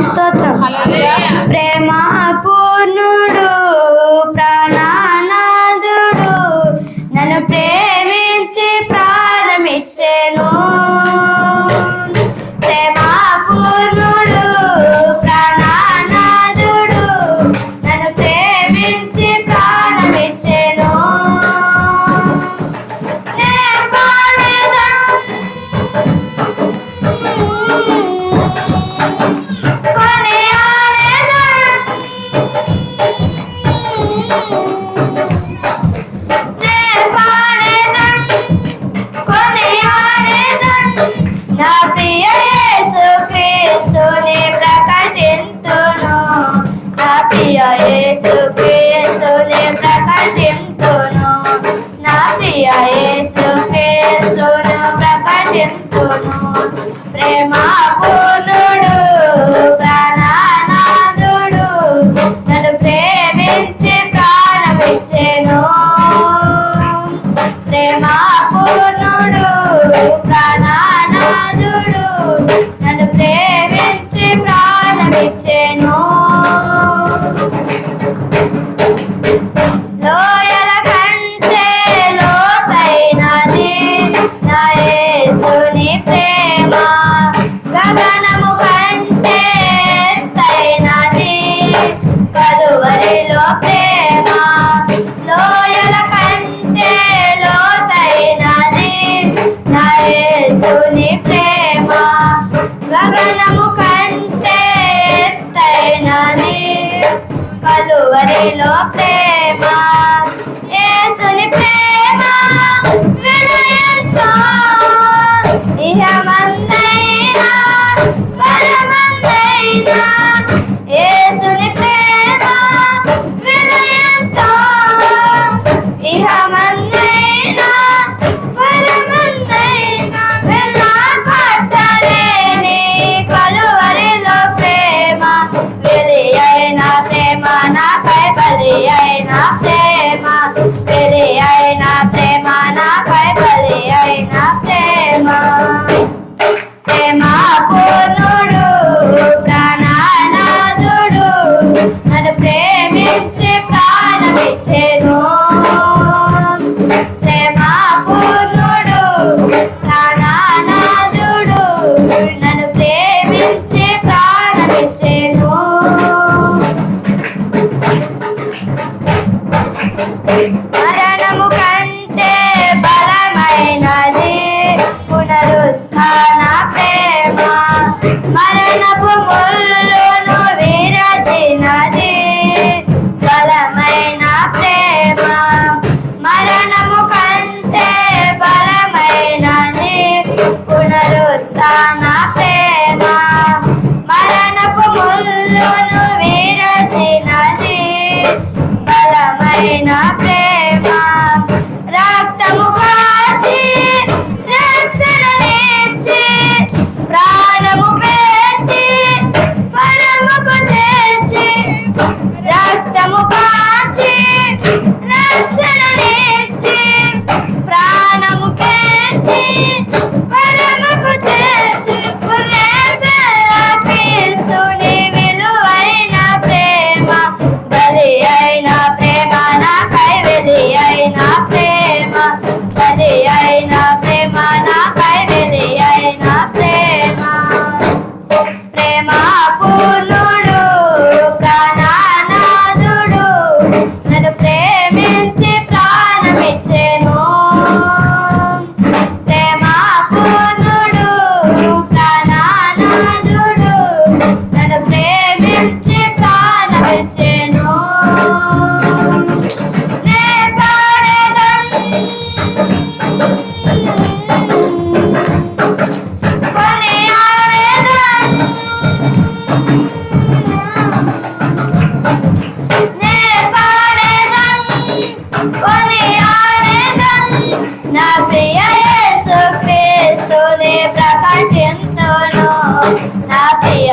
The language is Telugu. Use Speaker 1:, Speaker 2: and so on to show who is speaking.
Speaker 1: esto otro. lo aprendo. Bye. Apoio. ప్రియ యేసు క్రీస్తుని ప్రకటింతును. నా ప్రియ